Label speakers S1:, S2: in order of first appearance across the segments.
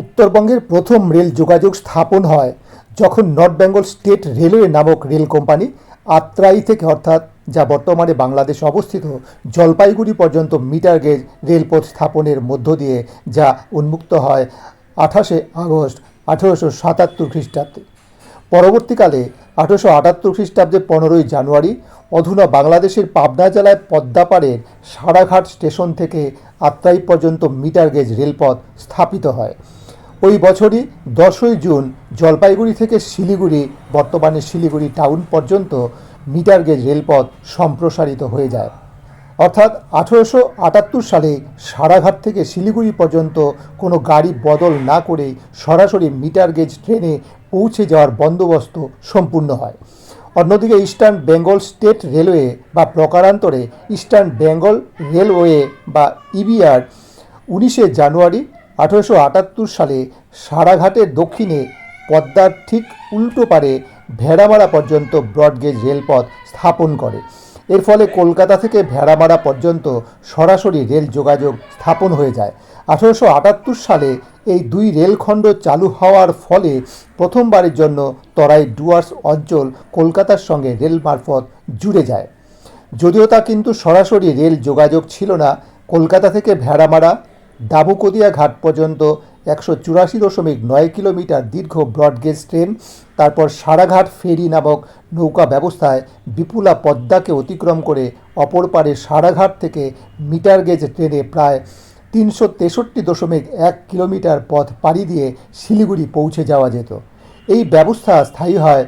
S1: উত্তরবঙ্গের প্রথম রেল যোগাযোগ স্থাপন হয় যখন নর্থ বেঙ্গল স্টেট রেলওয়ে নামক রেল কোম্পানি আত্রাই থেকে অর্থাৎ যা বর্তমানে বাংলাদেশে অবস্থিত জলপাইগুড়ি পর্যন্ত মিটার গেজ রেলপথ স্থাপনের মধ্য দিয়ে যা উন্মুক্ত হয় আঠাশে আগস্ট আঠেরোশো সাতাত্তর খ্রিস্টাব্দে। পরবর্তীকালে আঠেরোশো আটাত্তর খ্রিস্টাব্দে পনেরোই জানুয়ারি অধুনা বাংলাদেশের পাবনা জেলায় পদ্মাপাড়ের সারাঘাট স্টেশন থেকে আত্রাই পর্যন্ত মিটার গেজ রেলপথ স্থাপিত হয়। ওই বছরই দশই জুন জলপাইগুড়ি থেকে শিলিগুড়ি, বর্তমানে শিলিগুড়ি টাউন পর্যন্ত মিটার গেজ রেলপথ সম্প্রসারিত হয়ে যায়। অর্থাৎ আঠেরোশো আটাত্তর সালে সারাঘাট থেকে শিলিগুড়ি পর্যন্ত কোনো গাড়ি বদল না করেই সরাসরি মিটার গেজ ট্রেনে পৌঁছে যাওয়ার বন্দোবস্ত সম্পূর্ণ হয়। অন্যদিকে ইস্টার্ন বেঙ্গল স্টেট রেলওয়ে বা প্রকারান্তরে ইস্টার্ন বেঙ্গল রেলওয়ে বা ইবিআর উনিশে জানুয়ারি আঠেরোশো আটাত্তর সালে সারাঘাটের দক্ষিণে পদ্মার ঠিক উল্টো পারে ভেড়ামারা পর্যন্ত ব্রডগেজ রেলপথ স্থাপন করে। এর ফলে কলকাতা থেকে ভেড়ামারা পর্যন্ত সরাসরি রেল যোগাযোগ স্থাপন হয়ে যায়। আঠেরোশো আটাত্তর সালে এই দুই রেলখণ্ড চালু হওয়ার ফলে প্রথমবারের জন্য তরাই ডুয়ার্স অঞ্চল কলকাতার সঙ্গে রেল মারফত জুড়ে যায়। যদিও তা কিন্তু সরাসরি রেল যোগাযোগ ছিল না, কলকাতা থেকে ভেড়ামারা ডাবুকদিয়া ঘাট পর্যন্ত একশো চুরাশি দশমিক নয় কিলোমিটার দীর্ঘ ব্রডগেজ ট্রেন, তারপর সারাঘাট ফেরি নামক নৌকা ব্যবস্থায় বিপুলা পদ্মাকে অতিক্রম করে অপর পারে সারাঘাট থেকে মিটার গেজ ট্রেনে প্রায় তিনশো তেষট্টি দশমিক এক কিলোমিটার পথ পাড়ি দিয়ে শিলিগুড়ি পৌঁছে যাওয়া যেত। এই ব্যবস্থা স্থায়ী হয়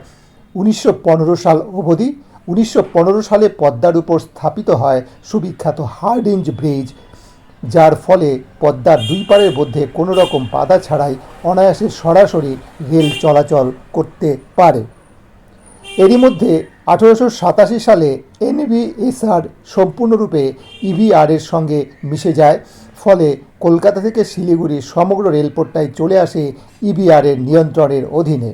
S1: উনিশশো পনেরো সাল অবধি। উনিশশো পনেরো সালে পদ্মার উপর স্থাপিত হয় সুবিখ্যাত হার্ডিঞ্জ ব্রিজ যার ফলে পদ্মার দুই পারের মধ্যে কোনো রকম বাধা ছাড়াই অনায়াসে সরাসরি রেল চলাচল করতে পারে। এরই মধ্যে আঠেরোশো সাতাশি সালে এনবিএসআর সম্পূর্ণরূপে ইভিআর এর সঙ্গে মিশে যায়, ফলে কলকাতা থেকে শিলিগুড়ি সমগ্র রেলপথটাই চলে আসে ইবিআর এর নিয়ন্ত্রণের অধীনে।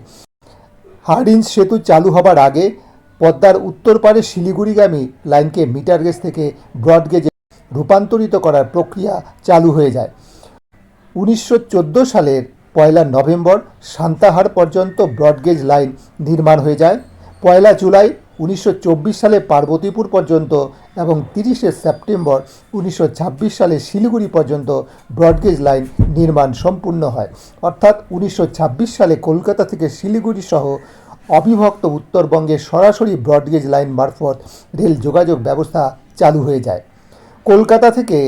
S1: হার্ডিঞ্জ সেতু চালু হবার আগে পদ্মার উত্তর পারে শিলিগুড়িগামী লাইনকে মিটার গেজ থেকে ব্রডগেজে রূপান্তরিত করার প্রক্রিয়া চালু হয়ে যায়। উনিশশো চোদ্দ সালের পয়লা নভেম্বর সান্তাহার পর্যন্ত ব্রডগেজ লাইন নির্মাণ হয়ে যায়। পয়লা জুলাই উনিশশো চব্বিশ সালে পার্বতীপুর পর্যন্ত এবং তিরিশে সেপ্টেম্বর উনিশশো ছাব্বিশ সালে শিলিগুড়ি পর্যন্ত ব্রডগেজ লাইন নির্মাণ সম্পূর্ণ হয়। অর্থাৎ উনিশশো ছাব্বিশ সালে কলকাতা থেকে শিলিগুড়ি সহ অবিভক্ত উত্তরবঙ্গে সরাসরি ব্রডগেজ লাইন মারফত রেল যোগাযোগ ব্যবস্থা চালু হয়ে যায়। কলকাতা থেকে,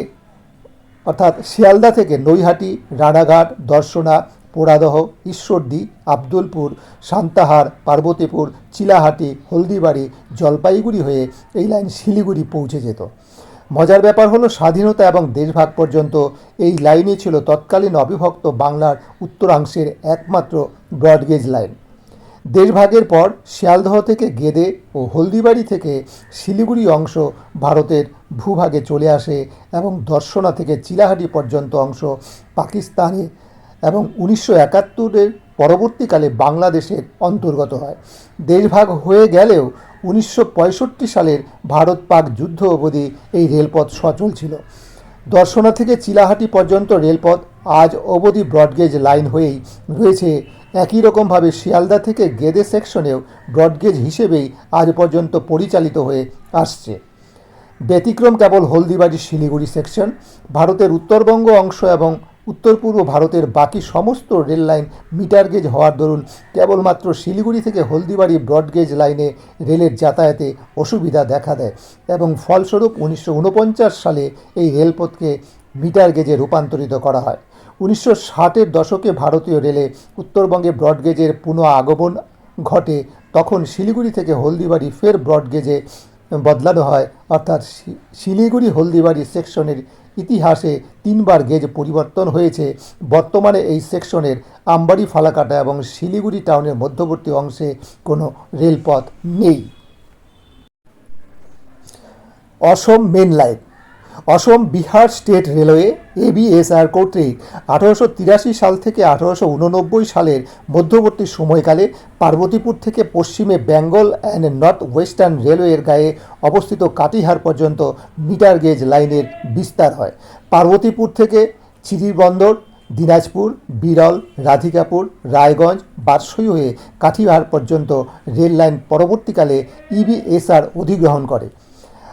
S1: অর্থাৎ শিয়ালদা থেকে নৈহাটি, রানাঘাট, দর্শনা, পোড়াদহ, ঈশ্বরদী, আব্দুলপুর, সান্তাহার, পার্বতীপুর, চিলাহাটি, হলদিবাড়ি, জলপাইগুড়ি হয়ে এই লাইন শিলিগুড়ি পৌঁছে যেত। মজার ব্যাপার হলো স্বাধীনতা এবং দেশভাগ পর্যন্ত এই লাইনই ছিল তৎকালীন অবিভক্ত বাংলার উত্তরাংশের একমাত্র ব্রডগেজ লাইন। দেশভাগের পর শিয়ালদহ থেকে গেদে ও হলদিবাড়ি থেকে শিলিগুড়ি অংশ ভারতের ভূভাগে চলে আসে এবং দর্শনা থেকে চিলাহাটি পর্যন্ত অংশ পাকিস্তানে এবং উনিশশো একাত্তরের পরবর্তীকালে বাংলাদেশের অন্তর্গত হয়। দেশভাগ হয়ে গেলেও উনিশশো পঁয়ষট্টি সালের ভারত পাক যুদ্ধ অবধি এই রেলপথ সচল ছিল। দর্শনা থেকে চিলাহাটি পর্যন্ত রেলপথ আজ অবধি ব্রডগেজ লাইন হয়েই রয়েছে। একই রকমভাবে শিয়ালদা থেকে গেদে সেকশনেও ব্রডগেজ হিসেবেই আজ পর্যন্ত পরিচালিত হয়ে আসছে। ব্যতিক্রম কেবল হলদিবাড়ি শিলিগুড়ি সেকশন ভারতের উত্তরবঙ্গ অংশ এবং উত্তর পূর্ব ভারতের বাকি সমস্ত রেল লাইন মিটার গেজ হওয়ার দরুন কেবলমাত্র শিলিগুড়ি থেকে হলদিবাড়ি ব্রডগেজ লাইনে রেলের যাতায়াতে অসুবিধা দেখা দেয় এবং ফলস্বরূপ উনিশশো উনপঞ্চাশ সালে এই রেলপথকে মিটার গেজে রূপান্তরিত করা হয়। উনিশশো ষাটের দশকে ভারতীয় রেলে উত্তরবঙ্গে ব্রডগেজের পুনঃ আগমন ঘটে, তখন শিলিগুড়ি থেকে হলদিবাড়ি ফের ব্রডগেজে বদলানো হয়। অর্থাৎ শিলিগুড়ি হলদিবাড়ি সেকশনের ইতিহাসে তিনবার গেজ পরিবর্তন হয়েছে। বর্তমানে এই সেকশনের আম্বাড়ি, ফালাকাটা এবং শিলিগুড়ি টাউনের মধ্যবর্তী অংশে কোনো রেলপথ নেই। Assam main line Assam Bihar State Railway ABSR কর্তৃক আঠারোশো তিরাশি সাল থেকে আঠারোশো উননব্বই সালের মধ্যবর্তী সময়কালে পার্বতীপুর থেকে পশ্চিমে বেঙ্গল অ্যান্ড নর্থ ওয়েস্টার্ন রেলওয়ের গায়ে অবস্থিত কাটিহার পর্যন্ত মিটার গেজ লাইনের বিস্তার হয়। পার্বতীপুর থেকে চিরিবন্দর, দিনাজপুর, বিরল, রাধিকাপুর, রায়গঞ্জ, বারসই হয়ে কাঠিহার পর্যন্ত রেল লাইন পরবর্তীকালে ইবিএসআর অধিগ্রহণ করে।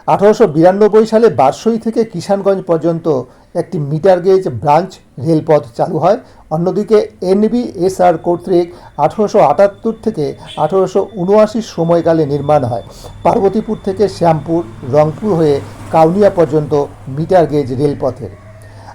S1: আঠারোশো বিরানব্বই সালে বারসই থেকে কিষানগঞ্জ পর্যন্ত একটি মিটার গেজ ব্রাঞ্চ রেলপথ চালু হয়। অন্যদিকে এনবিএসআর কর্তৃক আঠারোশো আটাত্তর থেকে আঠারোশো সময়কালে নির্মাণ হয়। পার্বতীপুর থেকে শ্যামপুর, রংপুর হয়ে কাউনিয়া পর্যন্ত মিটার গেজ রেলপথের।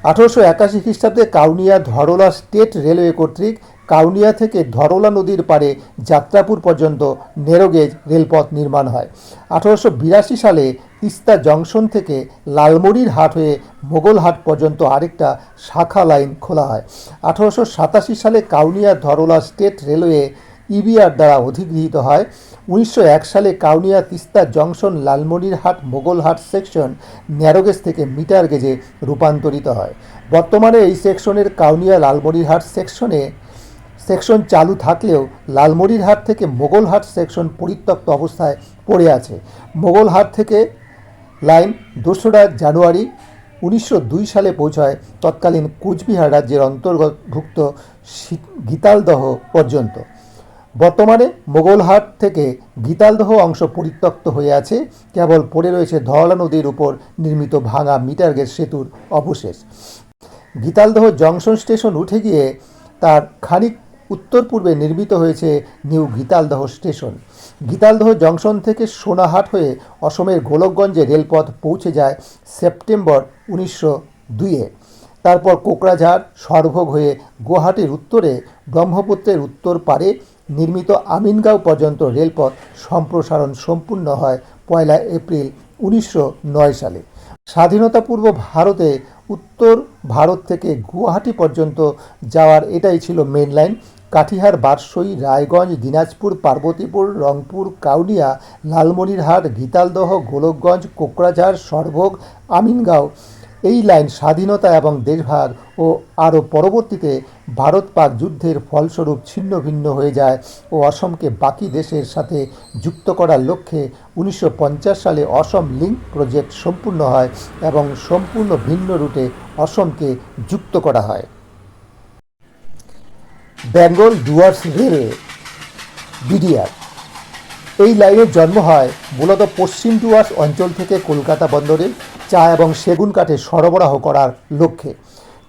S1: আঠারোশো একাশি খ্রিস্টাব্দে কাউনিয়া ধরলা স্টেট রেলওয়ে কর্তৃক কাউনিয়া থেকে ধরলা নদীর পারে যাত্রাপুর পর্যন্ত নেরোগেজ রেলপথ নির্মাণ হয়। আঠারোশো বিরাশি সালে তিস্তা জংশন থেকে লালমুড়ির হাট হয়ে মোগলহাট পর্যন্ত আরেকটা শাখা লাইন খোলা হয়। আঠারোশো সাতাশি সালে Kaunia Dharla State Railway EBR দ্বারা অধিগৃহীত হয়। উনিশশো এক সালে Kaunia Teesta junction Lalmonirhat Mogalhat section narrow gauge থেকে মিটার গেজে রূপান্তরিত হয়। বর্তমানে এই সেকশনের কাউনিয়া লালমনিরহাট সেকশনে সেকশন চালু থাকলেও লালমনিরহাট থেকে মোগলহাট সেকশন পরিত্যক্ত অবস্থায় পড়ে আছে। মোগলহাট থেকে লাইন দোসরা জানুয়ারি উনিশশো দুই সালে পৌঁছায় তৎকালীন কুচবিহার রাজ্যের অন্তর্গতভুক্ত গীতালদহ পর্যন্ত। বর্তমানে মোগলহাট থেকে গীতালদহ অংশ পরিত্যক্ত হয়ে আছে। কেবল পড়ে রয়েছে ধরলা নদীর উপর নির্মিত ভাঙা মিটার গেজ সেতুর অবশেষ। গীতালদহ জংশন স্টেশন উঠে গিয়ে তার খানিক উত্তর পূর্বে নির্মিত হয়েছে new Gitaldaha station. Gitaldaha junction থেকে সোনাহাট হয়ে অসমের গোলকগঞ্জে রেলপথ পৌঁছে যায় সেপ্টেম্বর উনিশশো দুইয়ে। তারপর কোকরাঝাড়, সরভোগ হয়ে গুয়াহাটির উত্তরে, ব্রহ্মপুত্রের উত্তর পারে নির্মিত আমিনগাঁও পর্যন্ত রেলপথ সম্প্রসারণ সম্পূর্ণ হয় পয়লা এপ্রিল উনিশশো নয় সালে। স্বাধীনতাপূর্ব ভারতে উত্তর ভারত থেকে গুয়াহাটি পর্যন্ত যাওয়ার এটাই ছিল মেন লাইন কাঠিহার বারসই, রায়গঞ্জ, দিনাজপুর, পার্বতীপুর, রংপুর, কাউনিয়া, লালমনিরহাট, গীতালদহ, গোলকগঞ্জ, কোকরাঝাড়, সরভোগ, আমিনগাঁও। এই লাইন স্বাধীনতা এবং দেশভাগ ও আরও পরবর্তীতে ভারত পাক যুদ্ধের ফলস্বরূপ ছিন্ন ভিন্ন হয়ে যায় ও অসমকে বাকি দেশের সাথে যুক্ত করার লক্ষ্যে উনিশশো পঞ্চাশ সালে অসম লিঙ্ক প্রজেক্ট সম্পূর্ণ হয় এবং সম্পূর্ণ ভিন্ন রুটে অসমকে যুক্ত করা হয়। Bengal Dooars Railway BDR. এই লাইনের জন্ম হয় মূলত পশ্চিম ডুয়ার্স অঞ্চল থেকে কলকাতা বন্দরে চা এবং সেগুন কাঠে সরবরাহ করার লক্ষ্যে।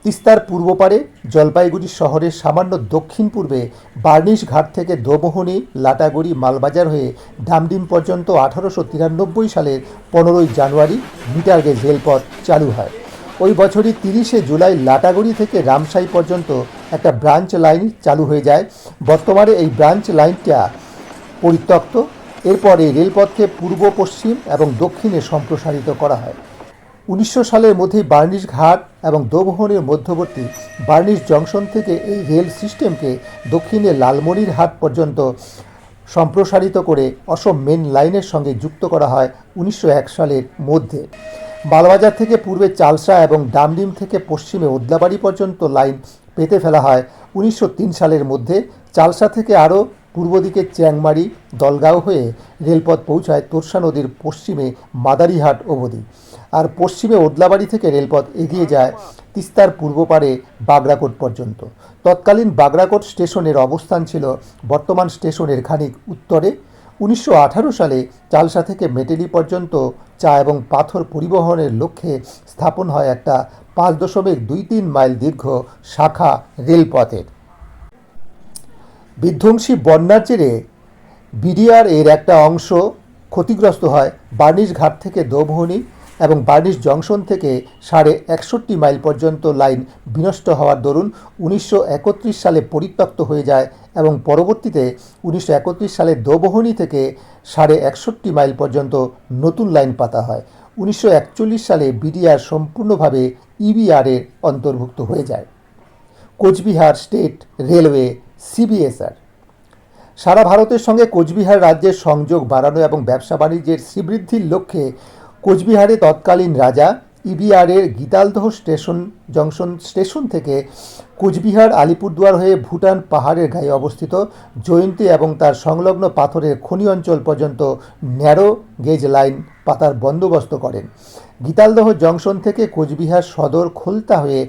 S1: তিস্তার পূর্ব পারে জলপাইগুড়ি শহরের সামান্য দক্ষিণ পূর্বে বার্নিশ ঘাট থেকে দোমোহনী লাটাগুড়ি মালবাজার হয়ে ডামডিম পর্যন্ত আঠারোশো তিরানব্বই সালের পনেরোই জানুয়ারি মিটার গেজ রেলপথ চালু হয়। ওই বছরই তিরিশে জুলাই লাটাগুড়ি থেকে রামসাই পর্যন্ত একটা ব্রাঞ্চ লাইন চালু হয়ে যায়। বর্তমানে এই ব্রাঞ্চ লাইনটা পরিত্যক্ত। এরপর রেলপথকে পূর্ব, পশ্চিম এবং দক্ষিণে সম্প্রসারিত করা হয়। উনিশশো সালের মধ্যে বার্নিশ ঘাট এবং দোবহনের মধ্যবর্তী বার্নিশ জংশন থেকে এই রেল সিস্টেমকে দক্ষিণে লালমনির হাট পর্যন্ত সম্প্রসারিত করে অসম মেন লাইনের সঙ্গে যুক্ত করা হয় উনিশশো এক সালের মধ্যে। মালবাজার থেকে পূর্বে চালসা এবং ডামডিম থেকে পশ্চিমে ওদলাবাড়ি পর্যন্ত লাইন পেতে ফেলা হয়। উনিশশো তিন সালের মধ্যে চালসা থেকে আরও পূর্ব দিকে চ্যাংমারি, দলগাঁও হয়ে রেলপথ পৌঁছায় তোরসা নদীর পশ্চিমে মাদারিহাট অবধি। আর পশ্চিমে ওদলাবাড়ি থেকে রেলপথ এগিয়ে যায় তিস্তার পূর্ব পারে বাগরাকোট পর্যন্ত। তৎকালীন বাগরাকোট স্টেশনের অবস্থান ছিল বর্তমান স্টেশনের খানিক উত্তরে। উনিশশো আঠারো সালে চালসা থেকে মেটেলি পর্যন্ত চা এবং পাথর পরিবহনের লক্ষ্যে স্থাপন হয় একটা পাঁচ দশমিক দুই তিন মাইল দীর্ঘ শাখা রেলপথের। বিধ্বংসী বন্যার জেরে বিডিআর এর একটা অংশ ক্ষতিগ্রস্ত হয় বার্নিশ ঘাট থেকে দোভনি এবং বার্নিশ জংশন থেকে সাড়ে একষট্টি মাইল পর্যন্ত লাইন বিনষ্ট হওয়ার দরুন উনিশশো একত্রিশ সালে পরিত্যক্ত হয়ে যায় এবং পরবর্তীতে উনিশশো একত্রিশ সালে দোবহনি থেকে সাড়ে একষট্টি মাইল পর্যন্ত নতুন লাইন পাতা হয়। উনিশশো একচল্লিশ সালে বিডিআর সম্পূর্ণভাবে ইবিআরের অন্তর্ভুক্ত হয়ে যায়। Coochbehar State Railway CBSR. সারা ভারতের সঙ্গে কোচবিহার রাজ্যের সংযোগ বাড়ানো এবং ব্যবসা বাণিজ্যের শ্রীবৃদ্ধির লক্ষ্যে কোচবিহারে তৎকালীন রাজা ইবিআরের গীতালদহ স্টেশন জংশন স্টেশন থেকে কোচবিহার আলিপুরদুয়ার হয়ে ভুটান পাহাড়ের গায়ে অবস্থিত জয়ন্তী এবং তার সংলগ্ন পাথরের খনি অঞ্চল পর্যন্ত ন্যারো গেজ লাইন পাতার বন্দোবস্ত করেন। গীতালদহ জংশন থেকে কোচবিহার সদর খোলতা হয়ে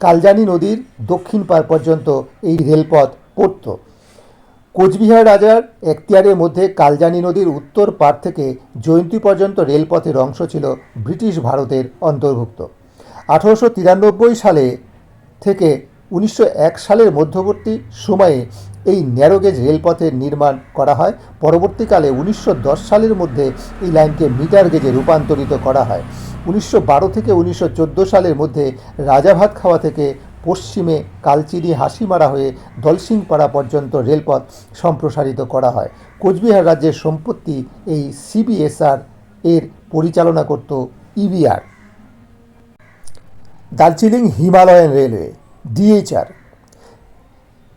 S1: কালজানি নদীর দক্ষিণ পার পর্যন্ত এই রেলপথ পড়ত। কোচবিহার রাজার এখতিয়ারের মধ্যে কালজানি নদীর উত্তর পার থেকে জয়ন্তী পর্যন্ত রেলপথের অংশ ছিল ব্রিটিশ ভারতের অন্তর্ভুক্ত। আঠারোশো তিরানব্বই সালে থেকে উনিশশো এক সালের মধ্যবর্তী সময়ে এই ন্যারোগেজ রেলপথের নির্মাণ করা হয়। পরবর্তীকালে উনিশশো দশ সালের মধ্যে এই লাইনকে মিটার গেজে রূপান্তরিত করা হয়। উনিশশো বারো থেকে উনিশশো চোদ্দ সালের মধ্যে রাজাভাত খাওয়া থেকে পশ্চিমে কালচিনি হাসিমারা হয়ে দলসিংপাড়া পর্যন্ত রেলপথ সম্প্রসারিত করা হয়। কোচবিহার রাজ্যের সম্পত্তি এই সিবিএসআর এর পরিচালনা করত EBR Darjeeling Himalayan Railway, DHR.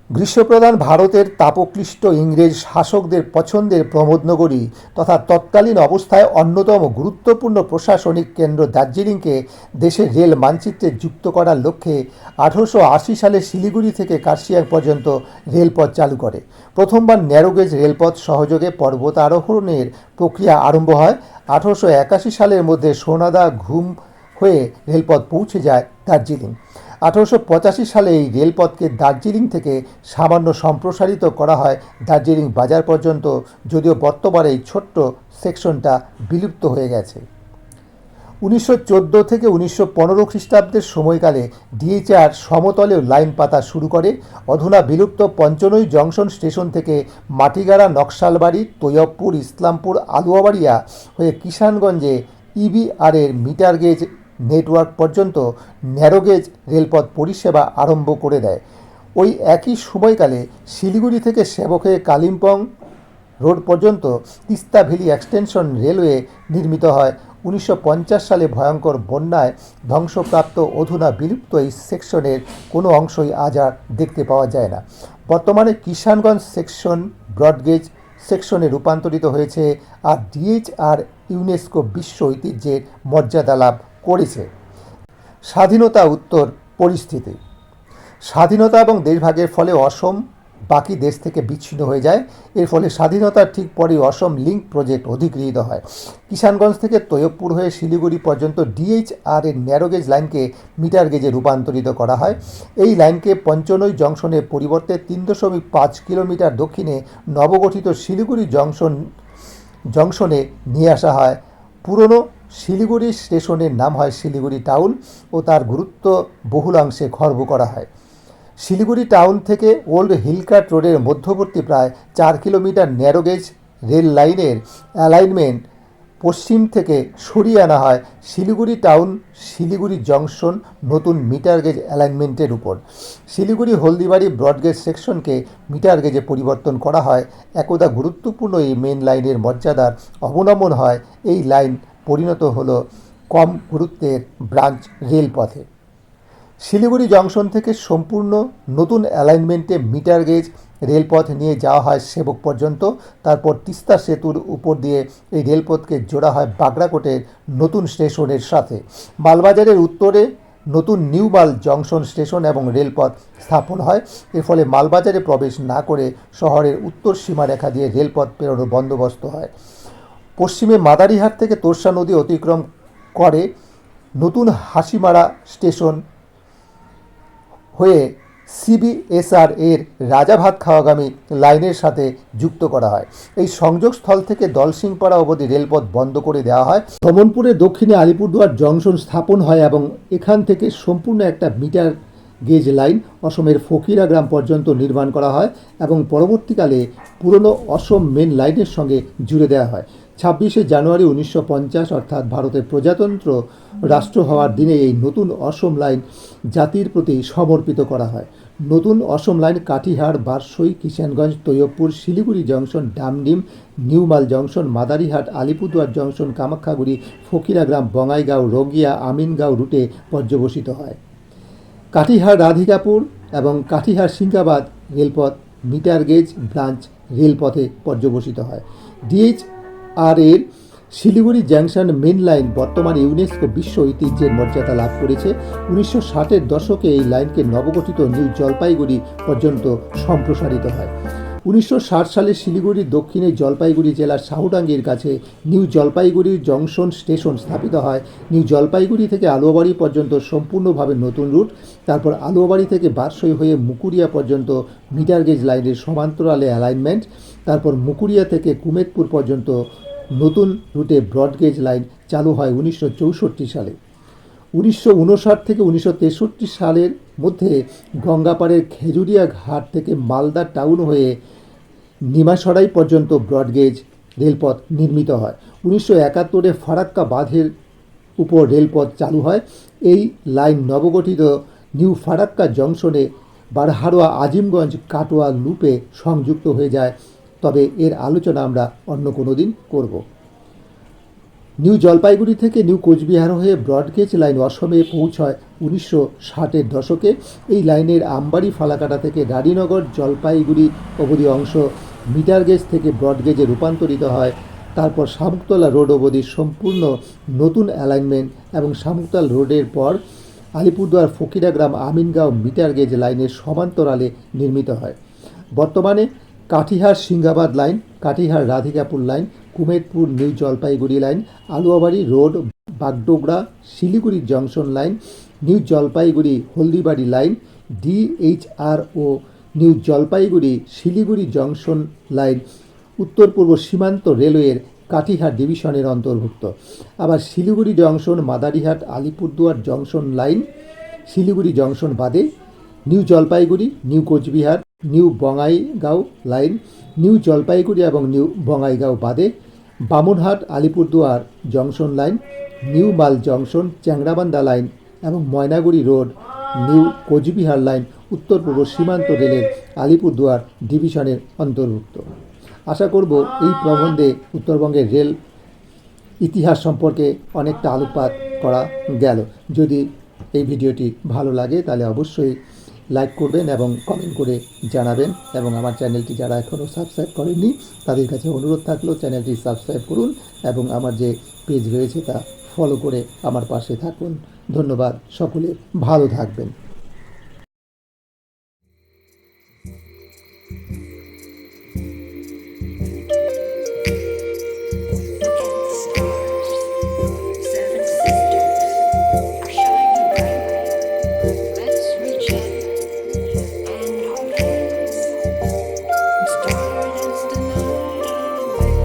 S1: গ্রীষ্মপ্রধান ভারতের তাপক্লিষ্ট ইংরেজ শাসকদের পছন্দের প্রমোদনগরী তথা তৎকালীন অবস্থায় অন্যতম গুরুত্বপূর্ণ প্রশাসনিক কেন্দ্র দার্জিলিংকে দেশের রেল মানচিত্রে যুক্ত করার লক্ষ্যে আঠারোশো আশি সালে শিলিগুড়ি থেকে কার্শিয়াং পর্যন্ত রেলপথ চালু করে। প্রথমবার ন্যারোগেজ রেলপথ সহযোগে পর্বত আরোহণের প্রক্রিয়া আরম্ভ হয়। আঠারোশো সালের মধ্যে সোনাদা ঘুম হয়ে রেলপথ পৌঁছে যায় দার্জিলিং। আঠারোশো পঁচাশি সালে এই রেলপথকে দার্জিলিং থেকে সামান্য সম্প্রসারিত করা হয় দার্জিলিং বাজার পর্যন্ত, যদিও বর্তমানে এই ছোট্ট সেকশনটা বিলুপ্ত হয়ে গেছে। উনিশশো চোদ্দ থেকে উনিশশো পনেরো খ্রিস্টাব্দের সময়কালে ডিএইচআর সমতলেও লাইন পাতা শুরু করে। অধুনা বিলুপ্ত পঞ্চনই জংশন স্টেশন থেকে মাটিগাড়া, নকশালবাড়ি, তৈয়বপুর, ইসলামপুর, আলুয়াবাড়িয়া হয়ে কিষানগঞ্জে ইবিআরের মিটার গেজ নেটওয়ার্ক পর্যন্ত ন্যারোগেজ রেলপথ পরিষেবা আরম্ভ করে দেয়। ওই একই সময়কালে শিলিগুড়ি থেকে সেবক হয়ে কালিম্পং রোড পর্যন্ত তিস্তা ভ্যালি এক্সটেনশন রেলওয়ে নির্মিত হয়। উনিশশো পঞ্চাশ সালে ভয়ঙ্কর বন্যায় ধ্বংসপ্রাপ্ত অধুনা বিলুপ্ত এই সেকশনের কোনো অংশই আজ আর দেখতে পাওয়া যায় না। বর্তমানে কিষানগঞ্জ সেকশন ব্রডগেজ সেকশনে রূপান্তরিত হয়েছে আর ডিএইচআর ইউনেস্কো বিশ্ব ঐতিহ্যের মর্যাদা লাভ করেছে। স্বাধীনতা উত্তর পরিস্থিতি। স্বাধীনতা এবং দেশভাগের ফলে অসম বাকি দেশ থেকে বিচ্ছিন্ন হয়ে যায়। এর ফলে স্বাধীনতার ঠিক পরেই অসম লিঙ্ক প্রজেক্ট অধিগৃহীত হয়। কিষানগঞ্জ থেকে তৈয়বপুর হয়ে শিলিগুড়ি পর্যন্ত ডিএইচআর এর ন্যারোগেজ লাইনকে মিটার গেজে রূপান্তরিত করা হয়। এই লাইনকে পঞ্চনই জংশনের পরিবর্তে তিন দশমিক পাঁচ কিলোমিটার দক্ষিণে নবগঠিত শিলিগুড়ি জংশন জংশনে নিয়ে আসা হয়। পুরনো শিলিগুড়ি স্টেশনের নাম হয় শিলিগুড়ি টাউন ও তার গুরুত্ব বহুলাংশে খর্ব করা হয়। শিলিগুড়ি টাউন থেকে ওল্ড হিলকাট রোডের মধ্যবর্তী প্রায় চার কিলোমিটার ন্যারোগেজ রেল লাইনের অ্যালাইনমেন্ট পশ্চিম থেকে সরিয়ে আনা হয় শিলিগুড়ি টাউন শিলিগুড়ি জংশন নতুন মিটার গেজ অ্যালাইনমেন্টের উপর। শিলিগুড়ি হলদিবাড়ি ব্রডগেজ সেকশনকে মিটার গেজে পরিবর্তন করা হয়। একদা গুরুত্বপূর্ণ এই মেন লাইনের মর্যাদার অবনমন হয় এই লাইন পরিণত হলো কম গুরুত্বের ব্রাঞ্চ রেলপথে। শিলিগুড়ি জংশন থেকে সম্পূর্ণ নতুন অ্যালাইনমেন্টে মিটার গেজ রেলপথ নিয়ে যাওয়া হয় সেবক পর্যন্ত। তারপর তিস্তা সেতুর উপর দিয়ে এই রেলপথকে জোড়া হয় বাগড়াকোটের নতুন স্টেশনের সাথে। মালবাজারের উত্তরে নতুন নিউ মাল জংশন স্টেশন এবং রেলপথ স্থাপন হয়। এর ফলে মালবাজারে প্রবেশ না করে শহরের উত্তর সীমারেখা দিয়ে রেলপথ পেরোনোর বন্দোবস্ত হয়। পশ্চিমে মাদারিহাট থেকে তোরসা নদী অতিক্রম করে নতুন হাসিমারা স্টেশন হয়ে সিবিএসআর এর রাজাভাত খাওয়াগামী লাইনের সাথে যুক্ত করা হয়। এই সংযোগস্থল থেকে দলসিংপাড়া অবধি রেলপথ বন্ধ করে দেওয়া হয়। ভ্রমণপুরের দক্ষিণে আলিপুরদুয়ার জংশন স্থাপন হয় এবং এখান থেকে সম্পূর্ণ একটা মিটার গেজ লাইন অসমের ফকিরা গ্রাম পর্যন্ত নির্মাণ করা হয় এবং পরবর্তীকালে পুরনো অসম মেন লাইনের সঙ্গে জুড়ে দেওয়া হয়। ছাব্বিশে জানুয়ারি উনিশশো পঞ্চাশ, অর্থাৎ ভারতের প্রজাতন্ত্র রাষ্ট্র হওয়ার দিনে এই নতুন অসম লাইন জাতির প্রতি সমর্পিত করা হয়। নতুন Assam line Katihar, Barsoi, Kishanganj, Taiyabpur, Siliguri junction, Damdim, New Mal junction, Madarihat, Alipurduar junction, Kamakhyaguri, Fakiragram Bongaigaon রগিয়া, Amingaon রুটে পর্যবসিত হয়। কাটিহার রাধিকাপুর এবং কাটিহার সিঙ্গাবাদ রেলপথ মিটার গেজ ব্রাঞ্চ রেলপথে পর্যবসিত হয়। ডিএইচ আর এর শিলিগুড়ি জাংশন মেন লাইন বর্তমানে ইউনেস্কো বিশ্ব ঐতিহ্যের মর্যাদা লাভ করেছে। উনিশশো ষাটের দশকে এই লাইনকে নবগঠিত নিউ জলপাইগুড়ি পর্যন্ত সম্প্রসারিত হয়। উনিশশো ষাট সালে শিলিগুড়ির দক্ষিণে জলপাইগুড়ি জেলার সাহুডাঙ্গির কাছে নিউ জলপাইগুড়ি জংশন স্টেশন স্থাপিত হয়। নিউ জলপাইগুড়ি থেকে আলুয়াবাড়ি পর্যন্ত সম্পূর্ণভাবে নতুন রুট। তারপর আলুয়াবাড়ি থেকে বারসই হয়ে মুকুরিয়া পর্যন্ত মিটার গেজ লাইনের সমান্তরালে অ্যালাইনমেন্ট। তারপর মুকুরিয়া থেকে কুমেদপুর পর্যন্ত নতুন রুটে ব্রডগেজ লাইন চালু হয় উনিশশো চৌষট্টি সালে। উনিশশো উনষাট থেকে উনিশশো তেষট্টি সালের মধ্যে গঙ্গাপাড়ের খেজুরিয়া ঘাট থেকে মালদা টাউন হয়ে নিমাসরাই পর্যন্ত ব্রডগেজ রেলপথ নির্মিত হয়। উনিশশো একাত্তরে ফারাক্কা বাঁধের উপর রেলপথ চালু হয়। এই লাইন নবগঠিত নিউ ফারাক্কা জংশনে বারহারোয়া আজিমগঞ্জ কাটোয়া লুপে সংযুক্ত হয়ে যায়। তবে এর আলোচনা আমরা অন্য কোনো দিন করব। নিউ জলপাইগুড়ি থেকে নিউ কোচবিহার হয়ে ব্রডগেজ লাইন অসমে পৌঁছয় উনিশশো ষাটের দশকে। এই লাইনের আমবাড়ি ফালাকাটা থেকে রানীনগর জলপাইগুড়ি অবধি অংশ মিটার গেজ থেকে ব্রডগেজে রূপান্তরিত হয়। তারপর শামুকতলা রোড অবধি সম্পূর্ণ নতুন অ্যালাইনমেন্ট এবং শামুকতাল রোডের পর আলিপুরদুয়ার, ফকিরাগ্রাম, আমিনগাঁও মিটার গেজ লাইনের সমান্তরালে নির্মিত হয়। বর্তমানে Katihar Singhabad line Katihar Radhikapur line, Kumedpur new Jalpaiguri line, Aluabari road, Bagdogra Siliguri junction line, new Jalpaiguri Haldibari line DHR ও new Jalpaiguri Siliguri junction line, উত্তর পূর্ব সীমান্ত রেলওয়ের কাঠিহার ডিভিশনের অন্তর্ভুক্ত। আবার Siliguri junction, Madarihat, Alipurduar junction line, Siliguri junction বাদে new Jalpaiguri, new Coochbehar new Bongaigaon line, new Jalpaiguri এবং new Bongaigaon বাদে Bamunhat, Alipurduar junction line, new Mal junction Changrabandha line এবং Maynaguri road, new Coochbehar line, উত্তর পূর্ব সীমান্ত রেলের আলিপুরদুয়ার ডিভিশনের অন্তর্ভুক্ত। আশা করব এই প্রবন্ধে উত্তরবঙ্গের রেল ইতিহাস সম্পর্কে অনেকটা আলোকপাত করা গেল। যদি এই ভিডিওটি ভালো লাগে তাহলে অবশ্যই লাইক করবেন এবং কমেন্ট করে জানাবেন এবং আমার চ্যানেলটি যারা এখনও সাবস্ক্রাইব করেননি, তাদের কাছে অনুরোধ থাকল চ্যানেলটি সাবস্ক্রাইব করুন এবং আমার যে পেজ রয়েছে তা ফলো করে আমার পাশে থাকুন। ধন্যবাদ, সকলে ভালো থাকবেন।